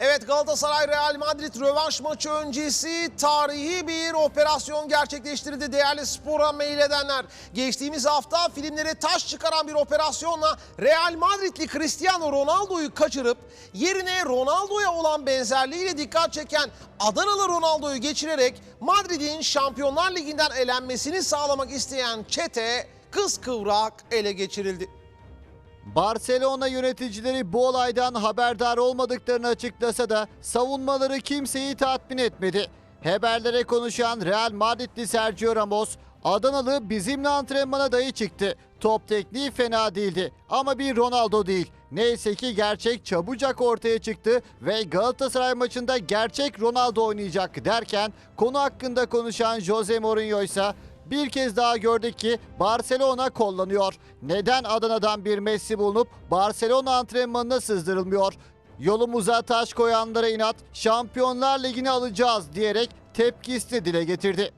Evet Galatasaray Real Madrid rövanş maçı öncesi tarihi bir operasyon gerçekleştirdi değerli spora meyledenler. Geçtiğimiz hafta filmlere taş çıkaran bir operasyonla Real Madridli Cristiano Ronaldo'yu kaçırıp yerine Ronaldo'ya olan benzerliğiyle dikkat çeken Adanalı Ronaldo'yu geçirerek Madrid'in Şampiyonlar Ligi'nden elenmesini sağlamak isteyen çete kıskıvrak ele geçirildi. Barcelona yöneticileri bu olaydan haberdar olmadıklarını açıklasa da savunmaları kimseyi tatmin etmedi. Haberlere konuşan Real Madridli Sergio Ramos, Adanalı bizimle antrenmana dayı çıktı. Top tekniği fena değildi ama bir Ronaldo değil. Neyse ki gerçek çabucak ortaya çıktı ve Galatasaray maçında gerçek Ronaldo oynayacak derken konu hakkında konuşan Jose Mourinho ise bir kez daha gördük ki Barcelona kollanıyor. Neden Adana'dan bir Messi bulunup Barcelona antrenmanına sızdırılmıyor? Yolumuza taş koyanlara inat, Şampiyonlar Ligi'ni alacağız diyerek tepkisini dile getirdi.